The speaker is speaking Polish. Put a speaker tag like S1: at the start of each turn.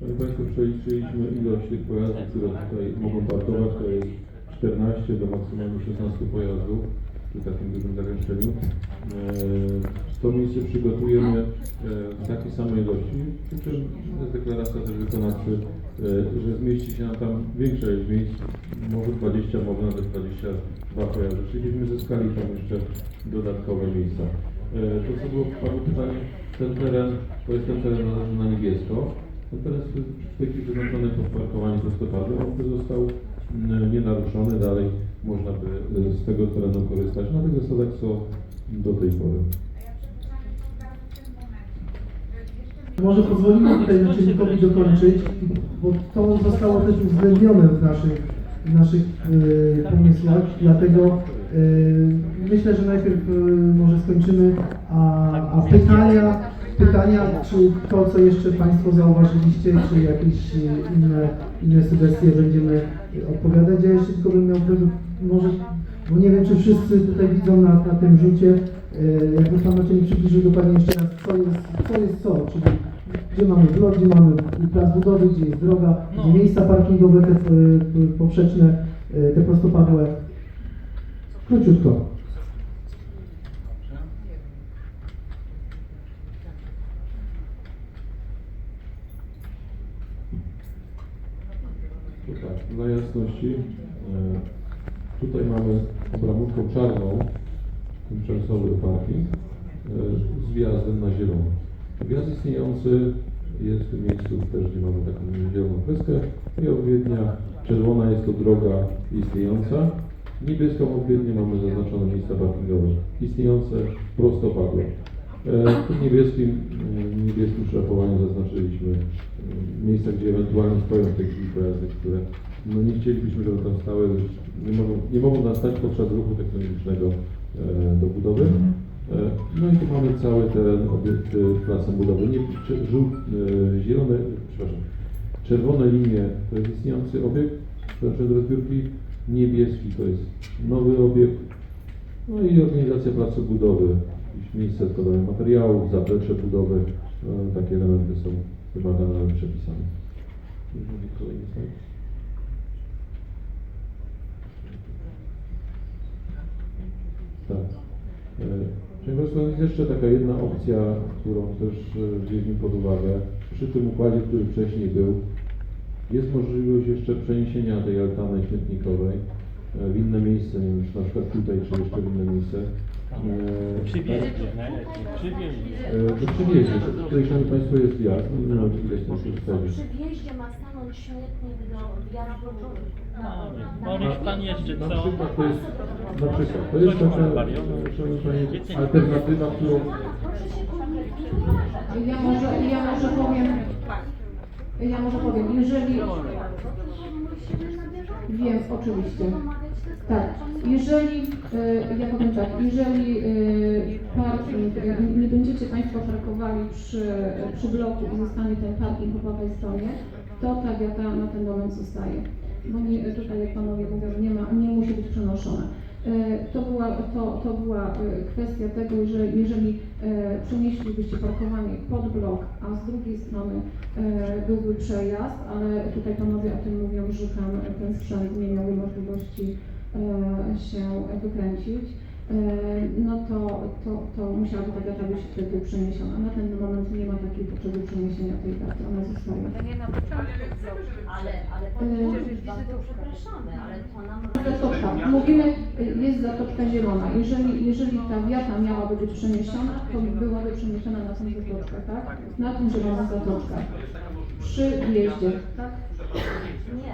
S1: Szanowni Państwo, przeliczyliśmy ilość tych pojazdów, które tutaj mogą parkować. To jest 14 do maksymalnie 16 pojazdów przy takim dużym zagęszczeniu. E, To miejsce przygotujemy e, w takiej samej ilości, przy czym jest deklaracja też wykonawcy, e, że zmieści się nam tam większa ilość miejsc, może 20, może nawet 22 pojazdy, czyli byśmy zyskali tam jeszcze dodatkowe miejsca. To co było padło pytanie, ten teren, to jest ten teren na niebiesko. Ten teren jest w tej chwili wyznaczony pod parkowanie prostopadłe, on by został mm, nienaruszony, dalej można by e, z tego terenu korzystać. Na tych zasadach co do tej pory.
S2: Może pozwolimy tutaj naczelnikowi dokończyć, bo to zostało też uwzględnione w naszych, w naszych e, pomysłach, dlatego e, myślę, że najpierw może skończymy, a, a pytania, pytania, czy to, co jeszcze Państwo zauważyliście, czy jakieś e, inne, inne sugestie będziemy odpowiadać. Ja jeszcze tylko bym miał prośbę, może, bo nie wiem, czy wszyscy tutaj widzą na, na tym rzucie, e, jakby Pan naczelnik przybliżył dokładnie jeszcze raz, co jest co, jest co czyli gdzie mamy blok, gdzie mamy plac budowy, gdzie jest droga, gdzie miejsca parkingowe, te e, e, poprzeczne, e, te prostopadłe. Króciutko.
S1: To tak, dla jasności, e, tutaj mamy obramówką czarną tymczasowy parking e, z wjazdem na zielono. Wjazd istniejący jest w tym miejscu też, gdzie mamy taką zieloną kreskę i odpowiednia czerwona jest to droga istniejąca. Niebieską odpowiednio mamy zaznaczone miejsca parkingowe, istniejące prostopadłe. E, W niebieskim, niebieskim szlafowaniu zaznaczyliśmy miejsca, gdzie ewentualnie stoją chwili pojazdy, no nie chcielibyśmy, żeby tam stały, nie mogą, nie mogą nastać podczas ruchu technologicznego e, do budowy. E, No i tu mamy cały teren obiekty klasą budowy. Nie, żół, e, zielone, przepraszam, czerwone linie to jest istniejący obiekt, do zbiórki, niebieski to jest nowy obiekt, no i organizacja placu budowy, jakieś miejsce składowania materiałów, zaplecze budowy, e, takie elementy są wymagane przepisami. Jeżeli Kolejny slajd. Tak. E, Państwa, jest jeszcze taka jedna opcja, którą też e, wzięliśmy pod uwagę. Przy tym układzie, który wcześniej był, jest możliwość jeszcze przeniesienia tej altany śmietnikowej w inne miejsce, nie wiem, czy na przykład tutaj, czy jeszcze w inne miejsce. E,
S3: Przywieźcie, najlepiej.
S1: E, Do przywieźcie. Tutaj, Szanowni Państwo, jest wjazd. Nie wiem, czy na
S4: Przy wjeździe ma stanąć śmietnik do wjazdu na
S3: No niech pan jeszcze
S1: Na
S3: co?
S1: przykład to jest, na przykład, to jest taka, szanowni Panie, alternatywa, którą.
S5: Ja może, ja może powiem, ja może powiem, jeżeli, wiem, oczywiście, tak, jeżeli, e, ja powiem tak, jeżeli e, parking, e, nie będziecie Państwo parkowali przy, przy bloku i zostanie ten parking po prawej stronie, to ta wiata na ten moment zostaje. Bo nie, tutaj, jak Panowie mówią, nie ma, nie musi być przenoszone. E, To była, to, to była e, kwestia tego, że jeżeli e, przenieślibyście parkowanie pod blok, a z drugiej strony byłby przejazd, ale tutaj panowie o tym mówią, że tam ten sprzęt nie miałby możliwości się wykręcić, no to, to, to musiałaby ta data być wtedy przeniesiona. Na ten moment nie ma takiej potrzeby przeniesienia tej daty, ona zostaje.
S4: Ale, ale powinniśmy bardzo przepraszamy, ale to nam.
S5: Mówimy, jest zatoczka zielona. Jeżeli, jeżeli ta wiata miałaby być przeniesiona, to byłaby przeniesiona na tą zatoczkę, tak? Na tą zieloną zatoczkę. Przy wjeździe, tak?
S4: nie.